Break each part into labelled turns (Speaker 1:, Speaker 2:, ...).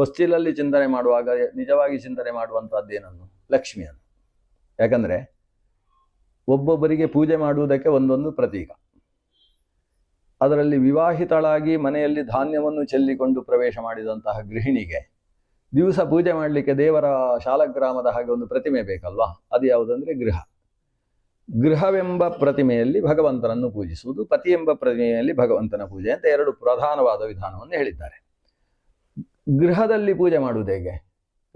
Speaker 1: ಹೊಸ್ತಿಲಲ್ಲಿ ಚಿಂತನೆ ಮಾಡುವಾಗ ನಿಜವಾಗಿ ಚಿಂತನೆ ಮಾಡುವಂಥದ್ದೇನನ್ನು ಲಕ್ಷ್ಮಿಯನ್ನು. ಯಾಕಂದ್ರೆ ಒಬ್ಬೊಬ್ಬರಿಗೆ ಪೂಜೆ ಮಾಡುವುದಕ್ಕೆ ಒಂದೊಂದು ಪ್ರತೀಕ. ಅದರಲ್ಲಿ ವಿವಾಹಿತಳಾಗಿ ಮನೆಯಲ್ಲಿ ಧಾನ್ಯವನ್ನು ಚೆಲ್ಲಿಕೊಂಡು ಪ್ರವೇಶ ಮಾಡಿದಂತಹ ಗೃಹಿಣಿಗೆ ದಿವಸ ಪೂಜೆ ಮಾಡಲಿಕ್ಕೆ ದೇವರ ಶಾಲಗ್ರಾಮದ ಹಾಗೆ ಒಂದು ಪ್ರತಿಮೆ ಬೇಕಲ್ವಾ? ಅದು ಯಾವುದಂದ್ರೆ ಗೃಹ. ಗೃಹವೆಂಬ ಪ್ರತಿಮೆಯಲ್ಲಿ ಭಗವಂತನನ್ನು ಪೂಜಿಸುವುದು ಪತಿ ಎಂಬ ಪ್ರತಿಮೆಯಲ್ಲಿ ಭಗವಂತನ ಪೂಜೆ ಅಂತ ಎರಡು ಪ್ರಧಾನವಾದ ವಿಧಾನವನ್ನು ಹೇಳಿದ್ದಾರೆ. ಗೃಹದಲ್ಲಿ ಪೂಜೆ ಮಾಡುವುದು ಹೇಗೆ?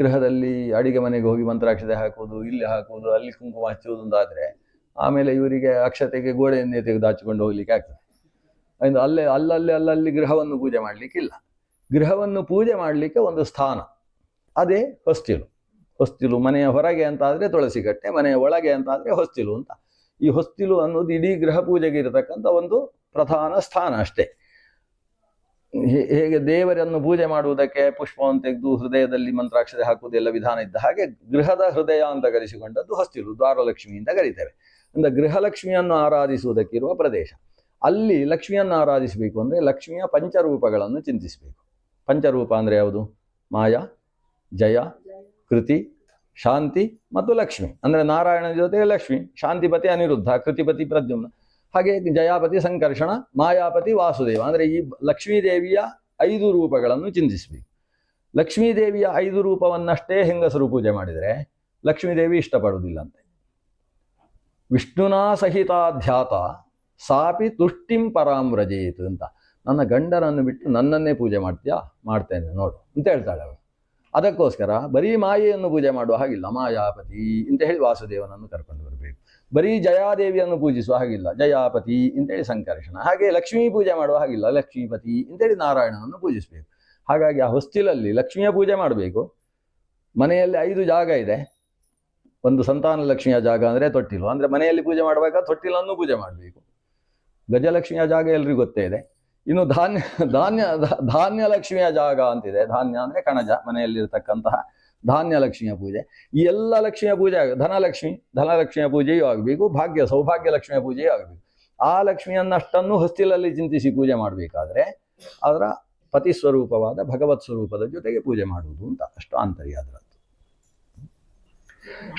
Speaker 1: ಗೃಹದಲ್ಲಿ ಅಡಿಗೆ ಮನೆಗೆ ಹೋಗಿ ಮಂತ್ರಾಕ್ಷತೆ ಹಾಕುವುದು, ಇಲ್ಲಿ ಹಾಕುವುದು, ಅಲ್ಲಿ ಕುಂಕುಮ ಹಚ್ಚುವುದು ಆದರೆ ಆಮೇಲೆ ಇವರಿಗೆ ಅಕ್ಷತೆಗೆ ಗೋಡೆಯನ್ನೇ ತೆಗೆದು ಹಚ್ಚಿಕೊಂಡು ಹೋಗ್ಲಿಕ್ಕೆ ಆಗ್ತದೆ. ಅಂದ್ರೆ ಅಲ್ಲೇ, ಅಲ್ಲಲ್ಲಿ ಅಲ್ಲಲ್ಲಿ ಗೃಹವನ್ನು ಪೂಜೆ ಮಾಡಲಿಕ್ಕಿಲ್ಲ ಗೃಹವನ್ನು ಪೂಜೆ ಮಾಡಲಿಕ್ಕೆ ಒಂದು ಸ್ಥಾನ. ಅದೇ ಹೊಸ್ತಿಲು. ಹೊಸ್ತಿಲು ಮನೆಯ ಹೊರಗೆ ಅಂತ ಆದರೆ ತುಳಸಿ ಕಟ್ಟೆ ಮನೆಯ ಒಳಗೆ ಅಂತ ಆದರೆ ಹೊಸ್ತಿಲು ಅಂತ. ಈ ಹೊಸ್ತಿಲು ಅನ್ನೋದು ಇಡೀ ಗೃಹ ಪೂಜೆಗೆ ಇರತಕ್ಕಂಥ ಒಂದು ಪ್ರಧಾನ ಸ್ಥಾನ ಅಷ್ಟೇ. ಹೇಗೆ ದೇವರನ್ನು ಪೂಜೆ ಮಾಡುವುದಕ್ಕೆ ಪುಷ್ಪವನ್ನು ತೆಗೆದು ಹೃದಯದಲ್ಲಿ ಮಂತ್ರಾಕ್ಷತೆ ಹಾಕುವುದೆಲ್ಲ ವಿಧಾನ ಇದ್ದ ಹಾಗೆ ಗೃಹದ ಹೃದಯ ಅಂತ ಕರೆಸಿಕೊಂಡದ್ದು ಹಸ್ತಿರು ದ್ವಾರಲಕ್ಷ್ಮಿ ಅಂತ ಕರೀತೇವೆ. ಅಂದ್ರೆ ಗೃಹಲಕ್ಷ್ಮಿಯನ್ನು ಆರಾಧಿಸುವುದಕ್ಕಿರುವ ಪ್ರದೇಶ. ಅಲ್ಲಿ ಲಕ್ಷ್ಮಿಯನ್ನು ಆರಾಧಿಸಬೇಕು ಅಂದ್ರೆ ಲಕ್ಷ್ಮಿಯ ಪಂಚರೂಪಗಳನ್ನು ಚಿಂತಿಸಬೇಕು. ಪಂಚರೂಪ ಅಂದ್ರೆ ಯಾವುದು? ಮಾಯಾ, ಜಯ, ಕೃತಿ, ಶಾಂತಿ ಮತ್ತು ಲಕ್ಷ್ಮಿ. ಅಂದ್ರೆ ನಾರಾಯಣನ ಜೊತೆಗೆ ಲಕ್ಷ್ಮಿ, ಶಾಂತಿಪತಿ ಅನಿರುದ್ಧ, ಕೃತಿಪತಿ ಪ್ರದ್ಯುಮ್ನ. ಹಾಗೆ ಜಯಾಪತಿ ಸಂಕರ್ಷಣ, ಮಾಯಾಪತಿ ವಾಸುದೇವ. ಅಂದ್ರೆ ಈ ಲಕ್ಷ್ಮೀದೇವಿಯ ಐದು ರೂಪಗಳನ್ನು ಚಿಂತಿಸಬೇಕು. ಲಕ್ಷ್ಮೀದೇವಿಯ ಐದು ರೂಪವನ್ನಷ್ಟೇ ಹೆಂಗಸರು ಪೂಜೆ ಮಾಡಿದರೆ ಲಕ್ಷ್ಮೀದೇವಿ ಇಷ್ಟಪಡುವುದಿಲ್ಲಂತೆ. ವಿಷ್ಣುನಾ ಸಹಿತಾಧ್ಯಾತ ಸಾಪಿ ತುಷ್ಟಿಂ ಪರಾಂ ವ್ರಜೇತ್ ಅಂತ. ನನ್ನ ಗಂಡನನ್ನು ಬಿಟ್ಟು ನನ್ನನ್ನೇ ಪೂಜೆ ಮಾಡ್ತೀಯಾ? ಮಾಡ್ತೇನೆ, ನೋಡು ಅಂತ ಹೇಳ್ತಾಳೆ ಅವಳು. ಅದಕ್ಕೋಸ್ಕರ ಬರೀ ಮಾಯೆಯನ್ನು ಪೂಜೆ ಮಾಡುವ ಹಾಗಿಲ್ಲ, ಮಾಯಾಪತಿ ಅಂತ ಹೇಳಿ ವಾಸುದೇವನನ್ನು ಕರ್ಕೊಂಡು ಬರೀ ಜಯಾದೇವಿಯನ್ನು ಪೂಜಿಸುವ ಹಾಗಿಲ್ಲ, ಜಯಾಪತಿ ಅಂತೇಳಿ ಸಂಕರ್ಷಣ, ಹಾಗೆ ಲಕ್ಷ್ಮೀ ಪೂಜೆ ಮಾಡುವ ಹಾಗಿಲ್ಲ, ಲಕ್ಷ್ಮೀಪತಿ ಅಂತೇಳಿ ನಾರಾಯಣನನ್ನು ಪೂಜಿಸಬೇಕು. ಹಾಗಾಗಿ ಆ ಹೊಸ್ತಿಲಲ್ಲಿ ಲಕ್ಷ್ಮಿಯ ಪೂಜೆ ಮಾಡಬೇಕು. ಮನೆಯಲ್ಲಿ ಐದು ಜಾಗ ಇದೆ. ಒಂದು ಸಂತಾನ ಲಕ್ಷ್ಮಿಯ ಜಾಗ ಅಂದರೆ ತೊಟ್ಟಿಲು, ಅಂದರೆ ಮನೆಯಲ್ಲಿ ಪೂಜೆ ಮಾಡುವಾಗ ತೊಟ್ಟಿಲನ್ನು ಪೂಜೆ ಮಾಡಬೇಕು. ಗಜಲಕ್ಷ್ಮಿಯ ಜಾಗ ಎಲ್ರಿಗೂ ಗೊತ್ತೇ ಇದೆ. ಇನ್ನು ಧಾನ್ಯ ಧಾನ್ಯ ಧಾನ್ಯ ಲಕ್ಷ್ಮಿಯ ಜಾಗ ಅಂತಿದೆ. ಧಾನ್ಯ ಅಂದರೆ ಕಣಜ, ಮನೆಯಲ್ಲಿರ್ತಕ್ಕಂತಹ ಧಾನ್ಯ ಲಕ್ಷ್ಮಿಯ ಪೂಜೆ. ಈ ಎಲ್ಲ ಲಕ್ಷ್ಮಿಯ ಪೂಜೆ ಆಗ ಧನಲಕ್ಷ್ಮಿ ಧನಲಕ್ಷ್ಮಿಯ ಪೂಜೆಯೂ ಆಗಬೇಕು, ಭಾಗ್ಯ, ಸೌಭಾಗ್ಯ ಲಕ್ಷ್ಮಿಯ ಪೂಜೆಯೂ ಆಗಬೇಕು. ಆ ಲಕ್ಷ್ಮಿಯನ್ನಷ್ಟನ್ನು ಹೊಸ್ತಿಲಲ್ಲಿ ಚಿಂತಿಸಿ ಪೂಜೆ ಮಾಡಬೇಕಾದ್ರೆ ಅದರ ಪತಿ ಸ್ವರೂಪವಾದ ಭಗವತ್ ಸ್ವರೂಪದ ಜೊತೆಗೆ ಪೂಜೆ ಮಾಡುವುದು ಅಂತ ಅಷ್ಟು ಆಂತರ್ಯ ಅದರದ್ದು